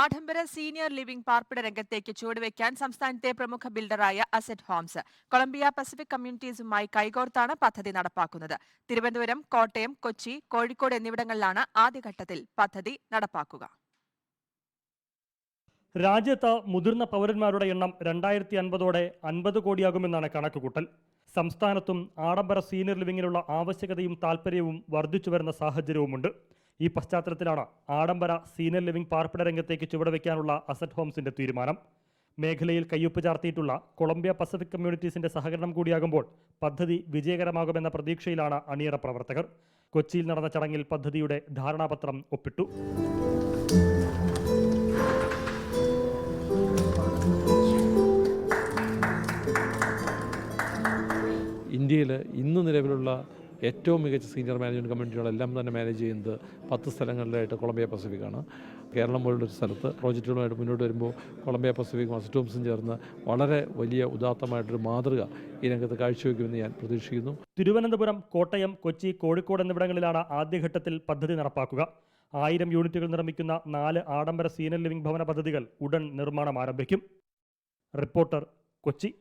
ആഡംബര senior living പാർപ്പിട രംഗത്തേക്ക് ചുവടുവെക്കാൻ സംസ്ഥാനത്തെ പ്രമുഖ ബിൽഡറായ അസറ്റ് ഹോംസ് കൊളംബിയ പസഫിക് കമ്മ്യൂണിറ്റീസുമായി കൈകോർത്താണ് പദ്ധതി നടപ്പാക്കുന്നത്. തിരുവനന്തപുരം കോട്ടയം കൊച്ചി കോഴിക്കോട് എന്നിവിടങ്ങളിലാണ് ആദ്യഘട്ടത്തിൽ പദ്ധതി നടപ്പാക്കുക. രാജ്യത്ത് മുതിർന്ന പൗരന്മാരുടെ എണ്ണം രണ്ടായിരത്തി അൻപതോടെ അൻപത് കോടിയാകുമെന്നാണ് കണക്കുകൂട്ടൽ. സംസ്ഥാനത്തും ആഡംബര സീനിയർ ലിവിങ്ങിനുള്ള ആവശ്യകതയും താൽപ്പര്യവും വർദ്ധിച്ചു വരുന്ന സാഹചര്യവുമുണ്ട്. ഈ പശ്ചാത്തലത്തിലാണ് ആഡംബര സീനിയർ ലിവിംഗ് പാർപ്പിട രംഗത്തേക്ക് ചുവടുവെക്കാനുള്ള അസറ്റ് ഹോംസിന്റെ തീരുമാനം. മേഖലയിൽ കയ്യൊപ്പ് ചാർത്തിയിട്ടുള്ള കൊളംബിയ പസഫിക് കമ്മ്യൂണിറ്റീസിന്റെ സഹകരണം കൂടിയാകുമ്പോൾ പദ്ധതി വിജയകരമാകുമെന്ന പ്രതീക്ഷയിലാണ് അണിയറ പ്രവർത്തകർ. കൊച്ചിയിൽ നടന്ന ചടങ്ങിൽ പദ്ധതിയുടെ ധാരണാപത്രം ഒപ്പിട്ടു. ഇന്ത്യയിൽ ഇന്ന് നിലവിലുള്ള ഏറ്റവും മികച്ച സീനിയർ മാനേജ്മെന്റ് കമ്മ്യൂണിറ്റികളെല്ലാം തന്നെ മാനേജ് ചെയ്യുന്നത് പത്ത് സ്ഥലങ്ങളിലായിട്ട് കൊളംബിയ പസഫിക് ആണ് കേരളം പോലുള്ള ഒരു സ്ഥലത്ത് പ്രോജക്റ്റുകളുമായിട്ട് മുന്നോട്ട് വരുമ്പോൾ കൊളംബിയ പസഫിക് മസ്റ്റോംസും ചേർന്ന് വളരെ വലിയ ഉദാത്തമായിട്ടൊരു മാതൃക ഈ രംഗത്ത് കാഴ്ചവെക്കുമെന്ന് ഞാൻ പ്രതീക്ഷിക്കുന്നു. തിരുവനന്തപുരം കോട്ടയം കൊച്ചി കോഴിക്കോട് എന്നിവിടങ്ങളിലാണ് ആദ്യഘട്ടത്തിൽ പദ്ധതി നടപ്പാക്കുക. ആയിരം യൂണിറ്റുകൾ നിർമ്മിക്കുന്ന നാല് ആഡംബര സീനിയർ ലിവിംഗ് ഭവന പദ്ധതികൾ ഉടൻ നിർമ്മാണം ആരംഭിക്കും. റിപ്പോർട്ടർ കൊച്ചി.